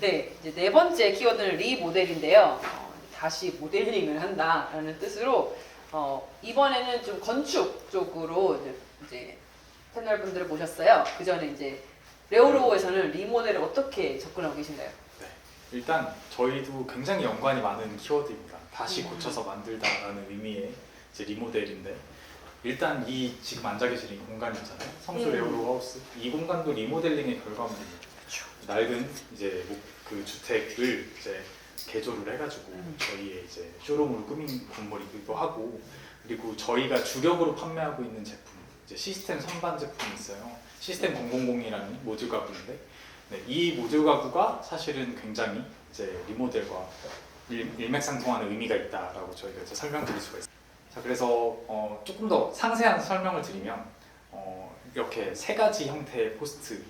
네, 이제 네 번째 키워드는 리모델인데요. 어, 다시 모델링을 한다라는 뜻으로 어, 이번에는 좀 건축 쪽으로 이제, 이제 패널 분들을 모셨어요. 그 전에 이제 레오로에서는 리모델을 어떻게 접근하고 계신가요? 일단 저희도 굉장히 연관이 많은 키워드입니다. 다시 음. 고쳐서 만들다라는 의미의 이제 리모델인데 일단 이 지금 앉아 계신 이 공간 있잖아요. 성수 음. 레오로 하우스. 이 공간도 리모델링의 결과물입니다. 낡은 이제 목- 그 주택을 이제 개조를 해가지고 음. 저희의 이제 쇼룸으로 꾸민 건물이기도 하고 그리고 저희가 주력으로 판매하고 있는 제품 이제 시스템 선반 제품이 있어요. 시스템 000이라는 모듈 가구인데 네, 이 모듈 가구가 사실은 굉장히 이제 리모델과 일, 일맥상통하는 의미가 있다라고 저희가 이제 설명드릴 수가 있어요. 자 그래서 어, 조금 더 상세한 설명을 드리면 어, 이렇게 세 가지 형태의 포스트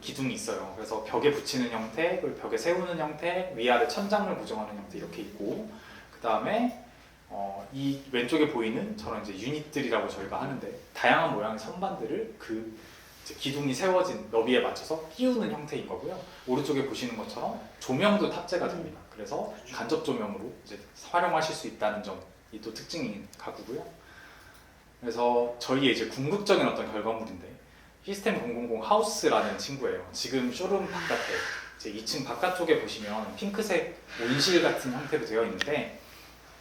기둥이 있어요. 그래서 벽에 붙이는 형태, 그리고 벽에 세우는 형태, 위아래 천장을 고정하는 형태 이렇게 있고 그 다음에 어, 이 왼쪽에 보이는 저런 이제 유닛들이라고 저희가 하는데 다양한 모양의 선반들을 그 기둥이 세워진 너비에 맞춰서 끼우는 형태인 거고요. 오른쪽에 보시는 것처럼 조명도 탑재가 됩니다. 그래서 간접 조명으로 이제 활용하실 수 있다는 점이 또 특징인 가구고요. 그래서 저희의 이제 궁극적인 어떤 결과물인데 시스템 000 하우스라는 친구예요. 지금 쇼룸 바깥에 이제 2층 바깥쪽에 보시면 핑크색 온실 같은 형태로 되어 있는데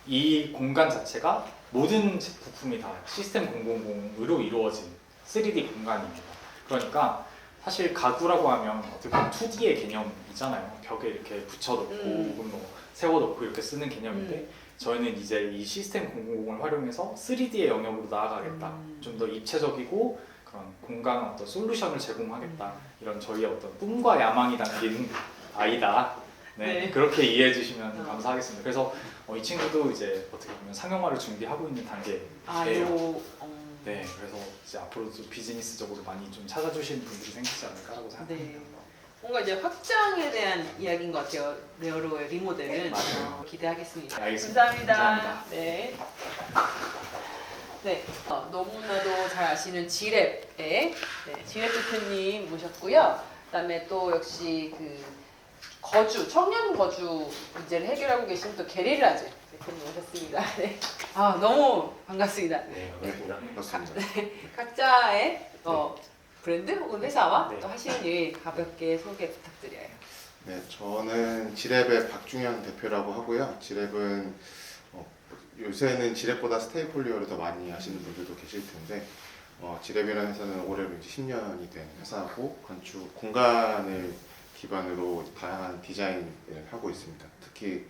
이 공간 자체가 모든 제- 부품이 다 시스템 000으로 이루어진 3D 공간입니다. 그러니까 사실 가구라고 하면 어떻게 보면 2D의 개념이잖아요. 벽에 이렇게 붙여놓고 음. 혹은 뭐 세워놓고 이렇게 쓰는 개념인데 음. 저희는 이제 이 시스템 000을 활용해서 3D의 영역으로 나아가겠다. 음. 좀더 입체적이고 그런 공간 어떤 솔루션을 제공하겠다. 이런 저희의 어떤 꿈과 야망이 담긴 아이다. 네, 네. 그렇게 이해해 주시면 어. 감사하겠습니다. 그래서 어, 이 친구도 이제 어떻게 보면 상용화를 준비하고 있는 단계예요. 아, 요 어, 네, 그래서 이제 앞으로도 비즈니스적으로 많이 좀 찾아주시는 분들이 생기지 않을까라고 생각합니다. 네. 뭔가 이제 확장에 대한 이야기인 것 같아요. 레오로의 리모델은 맞아요. 어, 기대하겠습니다. 네, 알겠습니다. 감사합니다. 감사합니다. 네. 네, 어, 너무나도 잘 아시는 지랩의 네, 지랩 대표님 모셨고요. 그다음에 또 역시 그 거주 청년 거주 문제를 해결하고 계신 또 게릴라즈 대표님 모셨습니다. 네. 아 너무 반갑습니다. 네, 반갑습니다. 맞습니다. 각자의 어, 브랜드 혹은 회사와 네. 또 하시는 일 가볍게 소개 부탁드려요. 네, 저는 지랩의 박중현 대표라고 하고요. 지랩은 어, 요새는 지랩보다 스테이폴리오를 더 많이 하시는 분들도 계실 텐데 어, 지랩이라는 회사는 올해로 이제 10년이 된 회사고 건축 공간을 기반으로 다양한 디자인을 하고 있습니다. 특히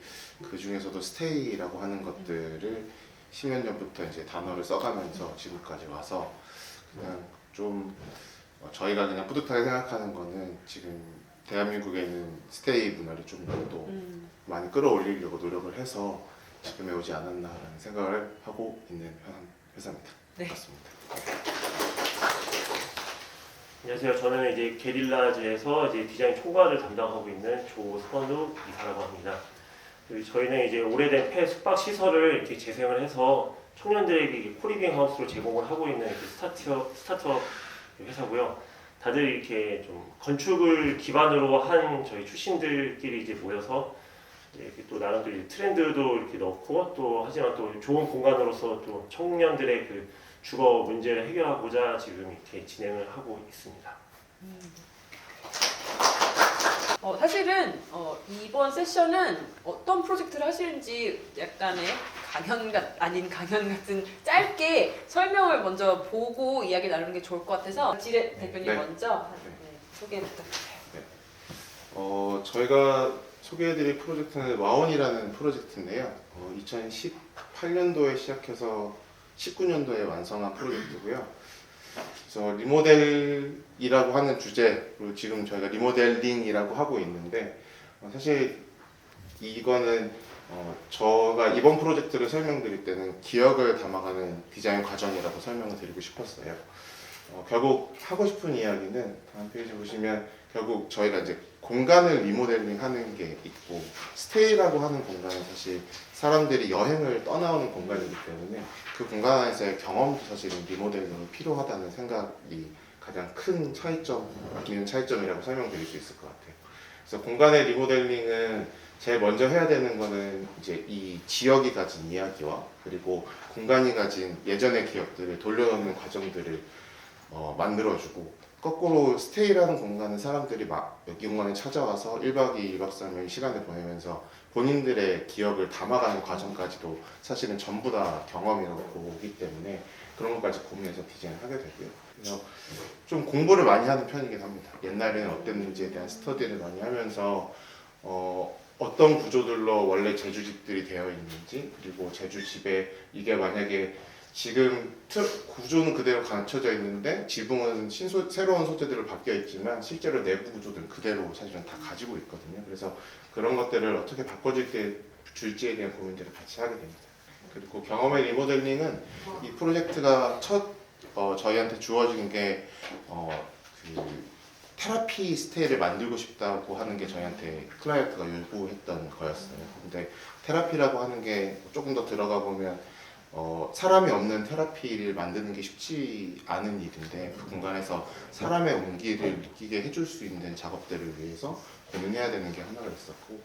그 중에서도 스테이라고 하는 것들을 10년 전부터 이제 단어를 써가면서 지금까지 와서 그냥 좀 어, 저희가 그냥 뿌듯하게 생각하는 거는 지금 대한민국에 있는 스테이 문화를 좀더 음. 많이 끌어올리려고 노력을 해서 지금에 오지 않았나라는 생각을 하고 있는 현- 회사입니다. 네. 맞습니다. 안녕하세요. 저는 이제 게릴라즈에서 이제 디자인 총괄을 담당하고 있는 조선우 이사라고 합니다. 그리고 저희는 이제 오래된 폐 숙박 시설을 이렇게 재생을 해서 청년들에게 코리빙 하우스로 제공을 하고 있는 이렇게 스타트업 스타트업 회사고요. 다들 이렇게 좀 건축을 기반으로 한 저희 출신들끼리 이제 모여서 이렇게 또 나름대로 트렌드도 이렇게 넣고 또 하지만 또 좋은 공간으로서 또 청년들의 그 주거 문제를 해결하고자 지금 이렇게 진행을 하고 있습니다. 어, 사실은 어, 이번 세션은 어떤 프로젝트를 하시는지 약간의 강연 같 아닌 강연 같은 짧게 설명을 먼저 보고 이야기 나누는 게 좋을 것 같아서 지레 대표님 네. 먼저 네. 네, 소개 부탁드려요. 어, 저희가 소개해드릴 프로젝트는 와원이라는 프로젝트인데요. 어, 2018년도에 시작해서 19년도에 완성한 프로젝트고요. 그래서 리모델이라고 하는 주제로 지금 저희가 리모델링이라고 하고 있는데 어, 사실 이거는 어, 저가 이번 프로젝트를 설명드릴 때는 기억을 담아가는 디자인 과정이라고 설명을 드리고 싶었어요. 어, 결국 하고 싶은 이야기는 다음 페이지 보시면 결국 저희가 이제 공간을 리모델링 하는 게 있고 스테이라고 하는 공간은 사실 사람들이 여행을 떠나오는 공간이기 때문에 그 공간 안에서의 경험도 사실은 리모델링이 필요하다는 생각이 가장 큰 차이점, 있는 차이점이라고 설명드릴 수 있을 것 같아요. 그래서 공간의 리모델링은 제일 먼저 해야 되는 거는 이제 이 지역이 가진 이야기와 그리고 공간이 가진 예전의 기억들을 돌려놓는 과정들을 어, 만들어주고 거꾸로 스테이라는 공간은 사람들이 막 여기 공간에 찾아와서 1박 2일, 1박 3일 시간을 보내면서 본인들의 기억을 담아가는 과정까지도 사실은 전부 다 경험이라고 보기 때문에 그런 것까지 고민해서 디자인을 하게 되고요. 그래서 좀 공부를 많이 하는 편이긴 합니다. 옛날에는 어땠는지에 대한 스터디를 많이 하면서 어, 어떤 구조들로 원래 제주집들이 되어 있는지 그리고 제주집에 이게 만약에 지금 틀- 구조는 그대로 갖춰져 있는데 지붕은 신소, 새로운 소재들로 바뀌어 있지만 실제로 내부 구조들은 그대로 사실은 다 가지고 있거든요. 그래서 그런 것들을 어떻게 바꿔줄 게 줄지에 대한 고민들을 같이 하게 됩니다. 그리고 경험의 리모델링은 이 프로젝트가 첫 어, 저희한테 주어진 게 어, 그 테라피 스테이를 만들고 싶다고 하는 게 저희한테 클라이언트가 요구했던 거였어요. 근데 테라피라고 하는 게 조금 더 들어가 보면 어, 사람이 없는 테라피를 만드는 게 쉽지 않은 일인데 그 공간에서 사람의 온기를 느끼게 해줄 수 있는 작업들을 위해서 고민해야 되는 게 하나가 있었고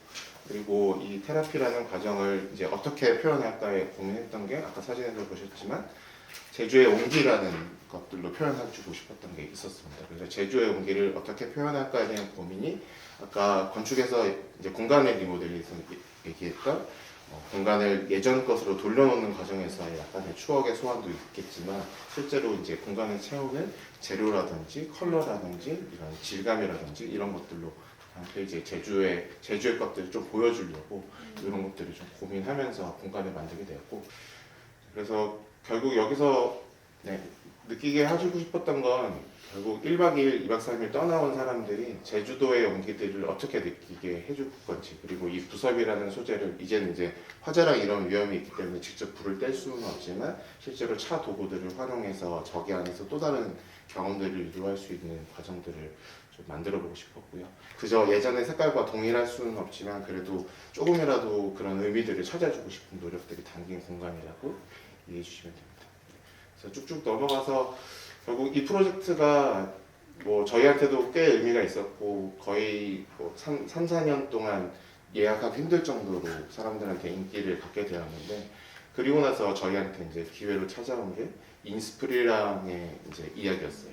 그리고 이 테라피라는 과정을 이제 어떻게 표현할까에 고민했던 게 아까 사진에서 보셨지만 제주의 온기라는 것들로 표현해주고 싶었던 게 있었습니다. 그래서 제주의 온기를 어떻게 표현할까에 대한 고민이 아까 건축에서 이제 공간의 리모델링에서 얘기했던 어, 공간을 예전 것으로 돌려놓는 과정에서의 약간의 추억의 소환도 있겠지만 실제로 이제 공간을 채우는 재료라든지 컬러라든지 이런 질감이라든지 이런 것들로 한테 이제 제주의 제주의 것들을 좀 보여주려고 이런 것들을 좀 고민하면서 공간을 만들게 되었고 그래서 결국 여기서 네, 느끼게 해주고 싶었던 건 결국 1박 2일, 2박 3일 떠나온 사람들이 제주도의 온기들을 어떻게 느끼게 해줄 건지 그리고 이 부섭이라는 소재를 이제는 이제 화재랑 이런 위험이 있기 때문에 직접 불을 뗄 수는 없지만 실제로 차 도구들을 활용해서 저기 안에서 또 다른 경험들을 유도할 수 있는 과정들을 좀 만들어 보고 싶었고요. 그저 예전의 색깔과 동일할 수는 없지만 그래도 조금이라도 그런 의미들을 찾아주고 싶은 노력들이 담긴 공간이라고 이해해 주시면 됩니다. 쭉쭉 넘어가서 결국 이 프로젝트가 뭐 저희한테도 꽤 의미가 있었고 거의 뭐 3, 3 4년 동안 예약하기 힘들 정도로 사람들한테 인기를 갖게 되었는데 그리고 나서 저희한테 이제 기회로 찾아온 게 인스프리랑의 이제 이야기였어요.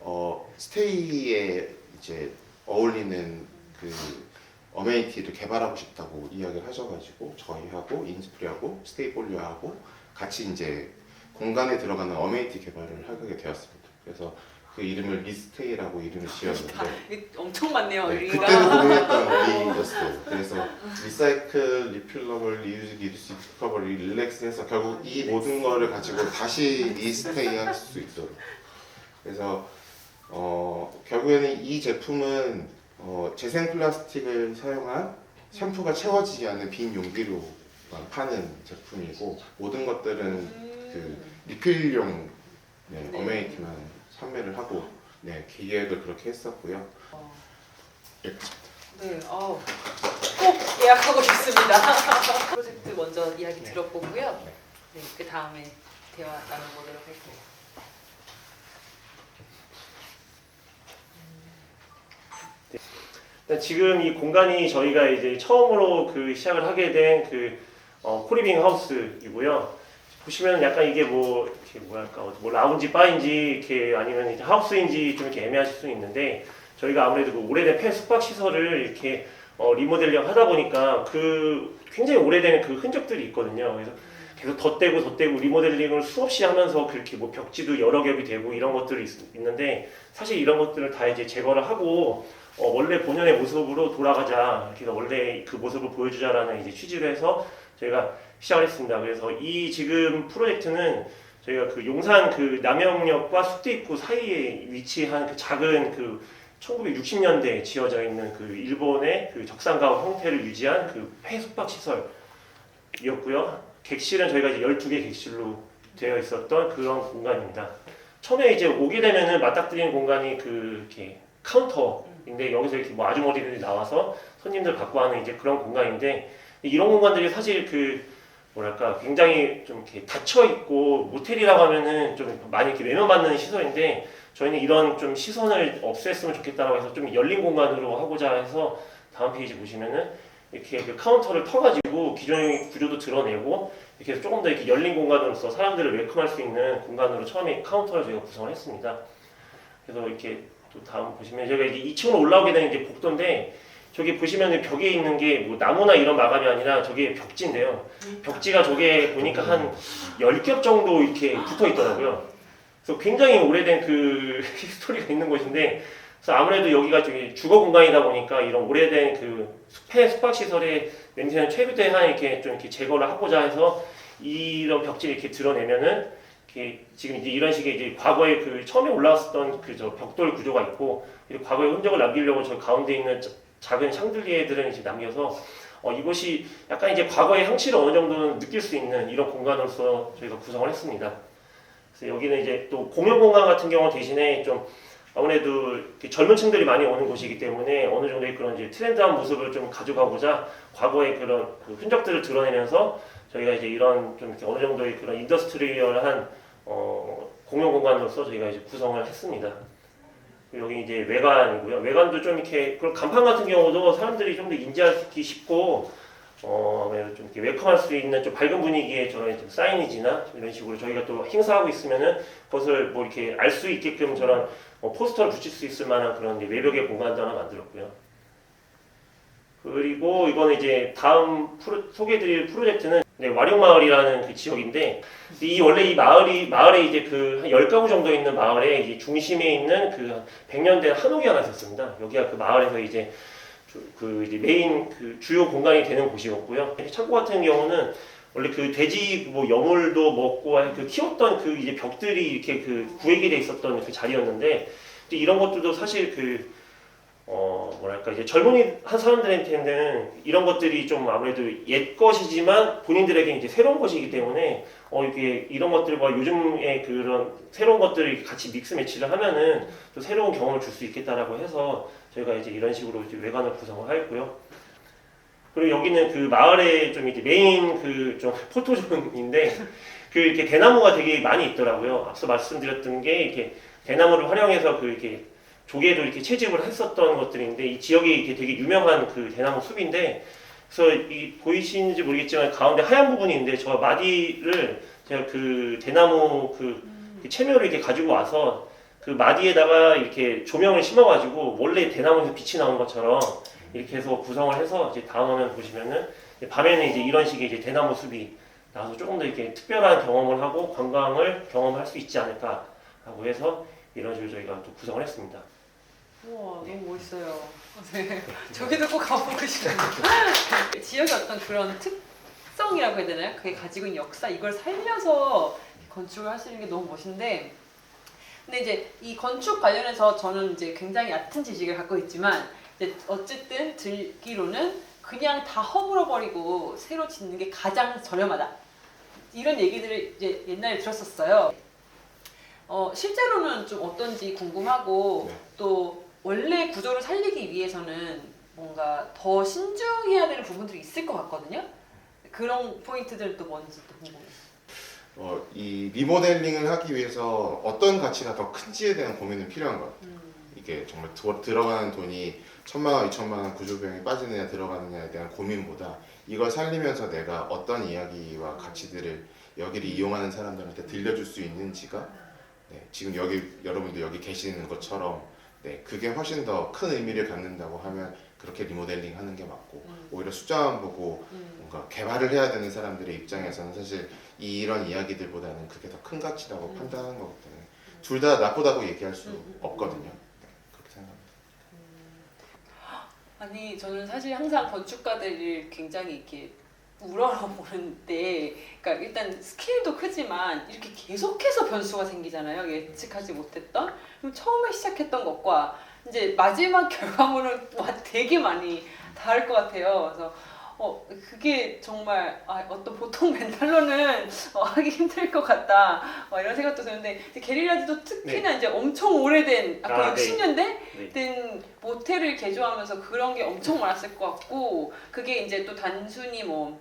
어, 스테이에 이제 어울리는 그 어메니티를 개발하고 싶다고 이야기를 하셔가지고 저희하고 인스프리하고 스테이폴리오하고 같이 이제 공간에 들어가는 어메니티 개발을 하게 되었습니다. 그래서 그 이름을 리스테이라고 이름을 지었는데 네, 엄청 많네요. 네, 의미가. 그때도 고민했던 일이었어요. 그래서 리사이클, 리필러블, 리유즈, 리듀스, 리커버, 릴렉스 해서 결국 이 모든 거를 가지고 다시 리스테이 할 수 있도록. 그래서 어, 결국에는 이 제품은 어, 재생 플라스틱을 사용한 샴푸가 채워지지 않는 빈 용기로 파는 제품이고 모든 것들은 음. 그 리필용 네, 네. 어메이티만 판매를 하고 네, 기획을 그렇게 했었고요. 어, 여기까지입니다. 네, 어, 꼭 예약하고 싶습니다. 프로젝트 먼저 이야기 들어보고요. 네, 그 다음에 대화 나눠보도록 할게요. 일단 지금 이 공간이 저희가 이제 처음으로 그 시작을 하게 된그 어, 코리빙 하우스이고요. 보시면 약간 이게 뭐 이렇게 뭐랄까 뭐 라운지 바인지 이렇게 아니면 하우스인지 좀 이렇게 애매하실 수 있는데 저희가 아무래도 그 오래된 폐 숙박 시설을 이렇게 어, 리모델링 하다 보니까 그 굉장히 오래된 그 흔적들이 있거든요. 그래서 계속 덧대고 덧대고 리모델링을 수없이 하면서 그렇게 뭐 벽지도 여러 겹이 되고 이런 것들이 있, 있는데 사실 이런 것들을 다 이제 제거를 하고 어, 원래 본연의 모습으로 돌아가자. 그래서 원래 그 모습을 보여주자라는 이제 취지로 해서 저희가 시작을 했습니다. 그래서 이 지금 프로젝트는 저희가 그 용산 그 남영역과 숙대 입구 사이에 위치한 그 작은 그 1960년대에 지어져 있는 그 일본의 그 적산가옥 형태를 유지한 그 폐숙박 시설이었고요. 객실은 저희가 이제 12개 객실로 되어 있었던 그런 공간입니다. 처음에 이제 오게 되면은 맞닥뜨리는 공간이 그 이렇게 카운터인데 여기서 이렇게 뭐 아주머니들이 나와서 손님들 받고 하는 이제 그런 공간인데 이런 공간들이 사실 그 뭐랄까 굉장히 좀 이렇게 닫혀 있고 모텔이라고 하면은 좀 많이 이렇게 외면받는 시설인데 저희는 이런 좀 시선을 없앴으면 좋겠다라고 해서 좀 열린 공간으로 하고자 해서 다음 페이지 보시면은 이렇게 그 카운터를 터가지고 기존의 구조도 드러내고 이렇게 조금 더 이렇게 열린 공간으로서 사람들을 웰컴할 수 있는 공간으로 처음에 카운터를 저희가 구성을 했습니다. 그래서 이렇게 또 다음 보시면 저희가 이제 2층으로 올라오게 되는 이제 복도인데 저기 보시면 벽에 있는 게 뭐 나무나 이런 마감이 아니라 저게 벽지인데요. 벽지가 저게 보니까 한 10겹 정도 이렇게 붙어 있더라고요. 그래서 굉장히 오래된 그 히스토리가 있는 곳인데 그래서 아무래도 여기가 저기 주거 공간이다 보니까 이런 오래된 그 숲의 숙박 시설의 냄새는 최대한 이렇게 좀 이렇게 제거를 하고자 해서 이런 벽지를 이렇게 드러내면은 이렇게 지금 이제 이런 식의 이제 과거에 그 처음에 올라왔었던 그 저 벽돌 구조가 있고 과거의 흔적을 남기려고 저 가운데 있는 자- 작은 샹들리에들은 이제 남겨서 어, 이것이 약간 이제 과거의 향취를 어느 정도는 느낄 수 있는 이런 공간으로서 저희가 구성을 했습니다. 그래서 여기는 이제 또 공연 공간 같은 경우 대신에 좀 아무래도 젊은 층들이 많이 오는 곳이기 때문에 어느 정도의 그런 이제 트렌드한 모습을 좀 가져가고자 과거의 그런 그 흔적들을 드러내면서 저희가 이제 이런 좀 이렇게 어느 정도의 그런 인더스트리얼한 어, 공연 공간으로서 저희가 이제 구성을 했습니다. 그리고 여기 이제 외관이고요. 외관도 좀 이렇게 그런 간판 같은 경우도 사람들이 좀 더 인지하기 쉽고 어, 아무래도 좀 이렇게 웰컴할 수 있는 좀 밝은 분위기의 저런 좀 사이니지나 좀 이런 식으로 저희가 또 행사하고 있으면은 그것을 뭐 이렇게 알 수 있게끔 저런 어, 포스터를 붙일 수 있을 만한 그런 외벽의 공간도 하나 만들었고요. 그리고 이거는 이제 다음 프로, 소개해드릴 프로젝트는 네, 와룡마을이라는 그 지역인데 이 원래 이 마을이 마을에 이제 그한 10가구 정도 있는 마을에 이제 중심에 있는 그 100년 된 한옥이 하나 있었습니다. 여기가 그 마을에서 이제 주- 그 이제 메인 그 주요 공간이 되는 곳이었고요. 창고 같은 경우는 원래 그 돼지 뭐 여물도 먹고 그 키웠던 그 이제 벽들이 이렇게 그 구획이 돼 있었던 그 자리였는데 이런 것들도 사실 그 어 뭐랄까 이제 젊은이 한 사람들한테는 이런 것들이 좀 아무래도 옛 것이지만 본인들에게 이제 새로운 것이기 때문에 어 이게 이런 것들과 요즘의 그런 새로운 것들을 같이 믹스 매치를 하면은 또 새로운 경험을 줄 수 있겠다라고 해서 저희가 이제 이런 식으로 이제 외관을 구성을 하였고요. 그리고 여기는 그 마을의 좀 이제 메인 그 좀 포토존인데 그 이렇게 대나무가 되게 많이 있더라고요. 앞서 말씀드렸던 게 이렇게 대나무를 활용해서 그 이렇게 조개도 이렇게 채집을 했었던 것들인데 이 지역이 이렇게 되게 유명한 그 대나무 숲인데 그래서 이 보이시는지 모르겠지만 가운데 하얀 부분이 있는데 저 마디를 제가 그 대나무 그, 그 채묘를 이렇게 가지고 와서 그 마디에다가 이렇게 조명을 심어가지고 원래 대나무에서 빛이 나오는 것처럼 이렇게 해서 구성을 해서 이제 다음 화면 보시면은 이제 밤에는 이제 이런 식의 이제 대나무 숲이 나와서 조금 더 이렇게 특별한 경험을 하고 관광을 경험할 수 있지 않을까라고 해서 이런 식으로 저희가 또 구성을 했습니다. 우와 너무 멋있어요. 네. 저기도 꼭 가보고 싶어요. 지역의 어떤 그런 특성이라고 해야 되나요? 그게 가지고 있는 역사 이걸 살려서 건축을 하시는 게 너무 멋인데 근데 이제 이 건축 관련해서 저는 이제 굉장히 얕은 지식을 갖고 있지만 이제 어쨌든 듣기로는 그냥 다 허물어 버리고 새로 짓는 게 가장 저렴하다. 이런 얘기들을 이제 옛날에 들었었어요. 어, 실제로는 좀 어떤지 궁금하고 네. 또 원래 구조를 살리기 위해서는 뭔가 더 신중해야 되는 부분들이 있을 것 같거든요. 그런 포인트들도 뭔지 또 궁금해요. 어, 이 리모델링을 하기 위해서 어떤 가치가 더 큰지에 대한 고민은 필요한 것 같아요. 음, 이게 정말 도- 들어가는 돈이 천만 원, 이천만 원 구조비용이 빠지느냐 들어가느냐에 대한 고민보다 이걸 살리면서 내가 어떤 이야기와 가치들을 여기를 이용하는 사람들한테 들려줄 수 있는지가 네, 지금 여기 여러분도 여기 계시는 것처럼 네, 그게 훨씬 더 큰 의미를 갖는다고 하면 그렇게 리모델링 하는 게 맞고 음, 오히려 숫자만 보고 음, 뭔가 개발을 해야 되는 사람들의 입장에서는 사실 이런 이야기들보다는 그게 더 큰 가치라고 음. 판단하는 거기 때문에 둘다 나쁘다고 얘기할 수 음, 음, 없거든요. 네, 그렇게 생각합니다. 아니 저는 사실 항상 건축가들을 굉장히 이렇게 우러러보는데, 그러니까 일단 스케일도 크지만 이렇게 계속해서 변수가 생기잖아요. 예측하지 못했던. 그럼 처음에 시작했던 것과 이제 마지막 결과물은 와 되게 많이 다를 것 같아요. 그래서 어 그게 정말 아, 어떤 보통 멘탈로는 어, 하기 힘들 것 같다. 어, 이런 생각도 드는데 게릴라즈도 특히나 이제 엄청 오래된 아까 아, 네. 60년대 네. 된 모텔을 개조하면서 그런 게 엄청 많았을 것 같고 그게 이제 또 단순히 뭐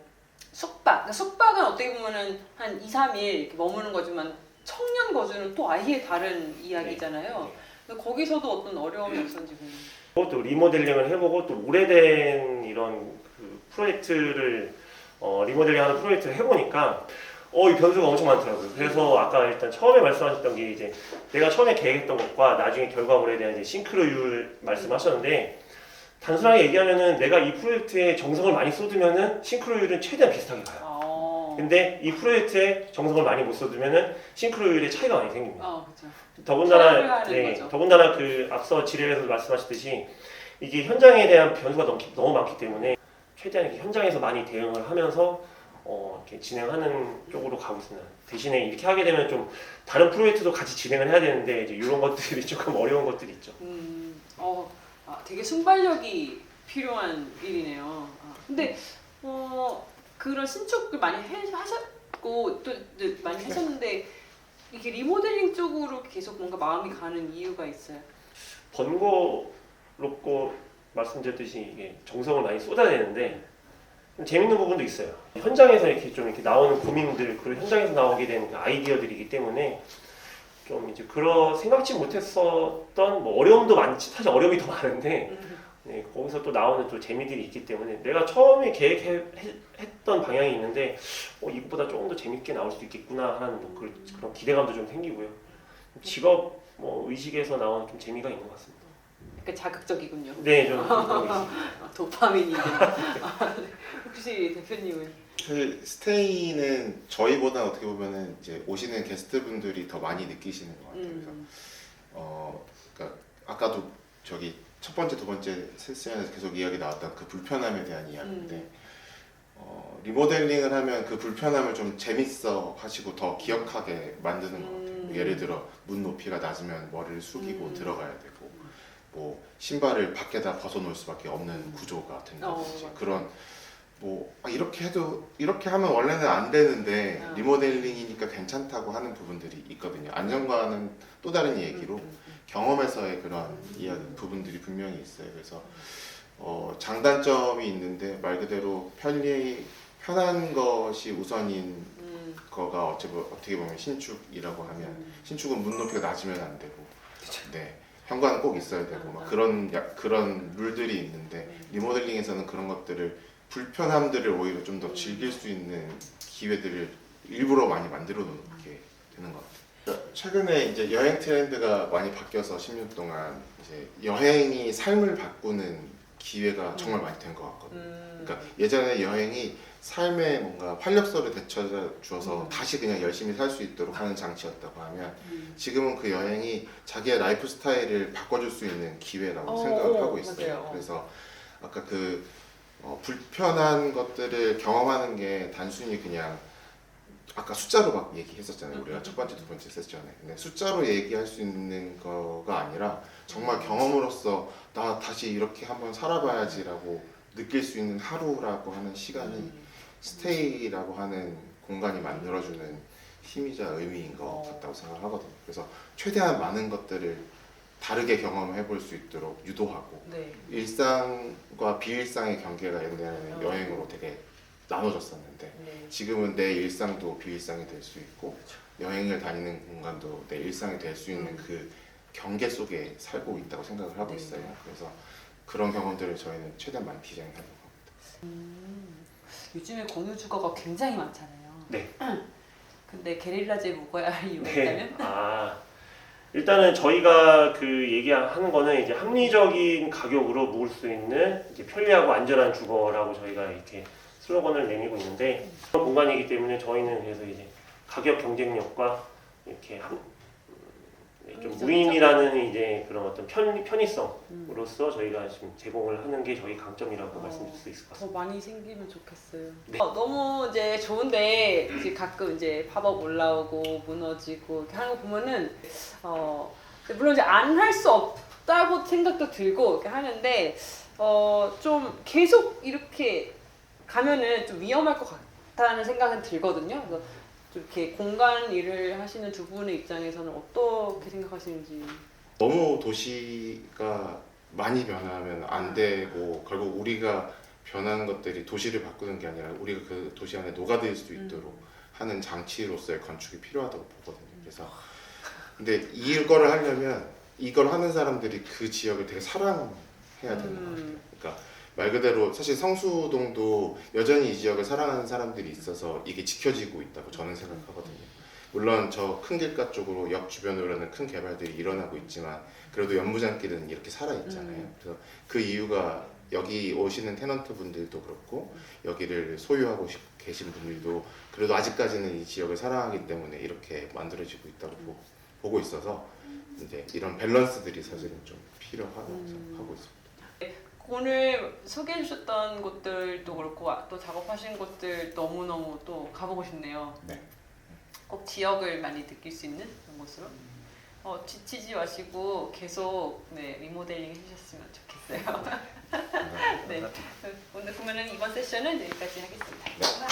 숙박 그러니까 숙박은 어떻게 보면은 한 2, 3일 이렇게 머무는 거지만 청년 거주는 또 아예 다른 이야기잖아요. 근데 거기서도 어떤 어려움이 없었는지 궁금해요. 또 리모델링을 해보고 또 오래된 이런 그 프로젝트를 어, 리모델링하는 프로젝트를 해보니까 어, 이 변수가 엄청 많더라고요. 그래서 아까 일단 처음에 말씀하셨던 게 이제 내가 처음에 계획했던 것과 나중에 결과물에 대한 이제 싱크로율 말씀하셨는데 단순하게 얘기하면은 내가 이 프로젝트에 정성을 많이 쏟으면은 싱크로율은 최대한 비슷하게 가요. 아, 근데 이 프로젝트에 정성을 많이 못 쏟으면은 싱크로율에 차이가 많이 생깁니다. 아 그렇죠. 더군다나 하는 네, 거죠. 더군다나 그 앞서 지뢰에서 말씀하셨듯이 이게 현장에 대한 변수가 너무, 기- 너무 많기 때문에 최대한 이렇게 현장에서 많이 대응을 하면서 어, 이렇게 진행하는 쪽으로 가고 있습니다. 대신에 이렇게 하게 되면 좀 다른 프로젝트도 같이 진행을 해야 되는데 이제 이런 것들이 조금 어려운 것들이 있죠. 음, 어, 아, 되게 순발력이 필요한 일이네요. 아, 근데 어, 그런 신축을 많이 해, 하셨고 또 이제 많이 하셨는데 이게 리모델링 쪽으로 계속 뭔가 마음이 가는 이유가 있어요. 번거롭고 말씀드렸듯이 이게 정성을 많이 쏟아내는데 재밌는 부분도 있어요. 현장에서 이렇게 좀 이렇게 나오는 고민들 그리고 현장에서 나오게 되는 그 아이디어들이기 때문에 좀 이제 그런 생각지 못했었던 뭐 어려움도 많지 사실 어려움이 더 많은데 음, 네, 거기서 또 나오는 또 재미들이 있기 때문에 내가 처음에 계획했던 방향이 있는데 어, 이것보다 조금 더 재밌게 나올 수도 있겠구나 하는 뭐 그런, 그런 기대감도 좀 생기고요. 직업 뭐 의식에서 나오는 좀 재미가 있는 것 같습니다. 약간 자극적이군요. 네, 좀 그런 게 있습니다. 아, 도파민이. 혹시 대표님은? 사실 스테이는 저희보다 어떻게 보면은 이제 오시는 게스트분들이 더 많이 느끼시는 것 같아요. 그래서 음, 어, 그러니까 아까도 저기 첫 번째, 두 번째 세션에서 계속 이야기 나왔던 그 불편함에 대한 이야기인데 음. 어, 리모델링을 하면 그 불편함을 좀 재밌어 하시고 더 기억하게 만드는 것 같아요. 음. 예를 들어 문 높이가 낮으면 머리를 숙이고 음. 들어가야 되고 뭐 신발을 밖에다 벗어놓을 수밖에 없는 구조가 된다든지 어, 맞아. 그런 뭐 아, 이렇게 해도 이렇게 하면 원래는 안 되는데 어. 리모델링이니까 괜찮다고 하는 부분들이 있거든요. 안전과는 또 다른 얘기로 음, 음, 경험에서의 그런 이야기 부분들이 분명히 있어요. 그래서 어, 장단점이 있는데 말 그대로 편리 편한 것이 우선인 음, 거가 어찌 보- 어떻게 보면 신축이라고 하면 음. 신축은 문 높이가 낮으면 안 되고 네 현관은 꼭 있어야 되고 막 아. 그런 야- 그런 룰들이 있는데 음. 리모델링에서는 그런 것들을 불편함들을 오히려 좀더 음. 즐길 수 있는 기회들을 일부러 많이 만들어 놓게 되는 것 같아요. 최근에 이제 여행 트렌드가 많이 바뀌어서 10년 동안 이제 여행이 삶을 바꾸는 기회가 정말 많이 된 것 같거든요. 음. 그러니까 예전에 여행이 삶에 뭔가 활력소를 되찾아 주어서 음. 다시 그냥 열심히 살 수 있도록 하는 장치였다고 하면 음. 지금은 그 여행이 자기의 라이프 스타일을 바꿔줄 수 있는 기회라고 어, 생각을 어, 하고 있어요. 맞아요. 그래서 아까 그 어, 불편한 것들을 경험하는 게 단순히 그냥 아까 숫자로 막 얘기했었잖아요. 우리가 첫 번째, 두 번째 세션에. 근데 숫자로 얘기할 수 있는 거가 아니라 정말 경험으로서 나 다시 이렇게 한번 살아봐야지라고 느낄 수 있는 하루라고 하는 시간이 음. 스테이라고 하는 공간이 만들어주는 힘이자 의미인 것 어. 같다고 생각하거든요. 그래서 최대한 많은 것들을 다르게 경험해 볼 수 있도록 유도하고 네. 일상과 비일상의 경계가 옛날에는 어. 여행으로 되게 나눠졌었는데 네. 지금은 내 일상도 비일상이 될 수 있고 여행을 다니는 공간도 내 일상이 될 수 있는 음. 그 경계 속에 살고 있다고 생각을 하고 네. 있어요. 그래서 그런 경험들을 저희는 최대한 많이 디자인하려고 합니다. 음, 요즘에 공유 주거가 굉장히 많잖아요. 네. 근데 게릴라제 묵어야 할 이유가 네. 있다면? 아 일단은 저희가 그 얘기하는 거는 이제 합리적인 가격으로 묵을 수 있는 이제 편리하고 안전한 주거라고 저희가 이렇게 슬로건을 내미고 있는데 그런 공간이기 때문에 저희는 그래서 이제 가격 경쟁력과 이렇게 좀 합리적이죠. 무인이라는 이제 그런 어떤 편 음. 편의성으로서 저희가 지금 제공을 하는 게 저희 강점이라고 어. 말씀드릴 수 있을 것 더 같습니다. 많이 생기면 좋겠어요. 네. 어, 너무 이제 좋은데 이제 가끔 이제 팝업 올라오고 무너지고 이렇게 하는 거 보면은 어 물론 이제 안 할 수 없다고 생각도 들고 이렇게 하는데 어 좀 계속 이렇게 가면은 좀 위험할 것 같다는 생각은 들거든요. 그래서 좀 이렇게 공간 일을 하시는 두 분의 입장에서는 어떻게 생각하시는지. 너무 도시가 많이 변하면 안 되고 결국 우리가 변하는 것들이 도시를 바꾸는 게 아니라 우리가 그 도시 안에 녹아들 수 있도록 하는 장치로서의 건축이 필요하다고 보거든요. 그래서 근데 이거를 하려면 이걸 하는 사람들이 그 지역을 되게 사랑해야 되는 것 같아요. 음. 그러니까 말 그대로 사실 성수동도 여전히 이 지역을 사랑하는 사람들이 있어서 이게 지켜지고 있다고 저는 생각하거든요. 물론 저 큰 길가 쪽으로 역 주변으로는 큰 개발들이 일어나고 있지만 그래도 연무장길은 이렇게 살아 있잖아요. 음. 그래서 그 이유가 여기 오시는 테넌트 분들도 그렇고 여기를 소유하고 싶- 계신 분들도 그래도 아직까지는 이 지역을 사랑하기 때문에 이렇게 만들어지고 있다고 보- 보고 있어서 이제 이런 밸런스들이 사실은 좀 필요하다고 음. 생각하고 있습니다. 오늘 소개해 주셨던 곳들도 그렇고 아, 또 작업하신 곳들 너무너무 또 가보고 싶네요. 네. 꼭 지역을 많이 느낄 수 있는 그런 곳으로. 어, 지치지 마시고 계속 네, 리모델링 해주셨으면 좋겠어요. 네. 오늘 그러면 이번 세션은 여기까지 하겠습니다. 네. 감사합니다.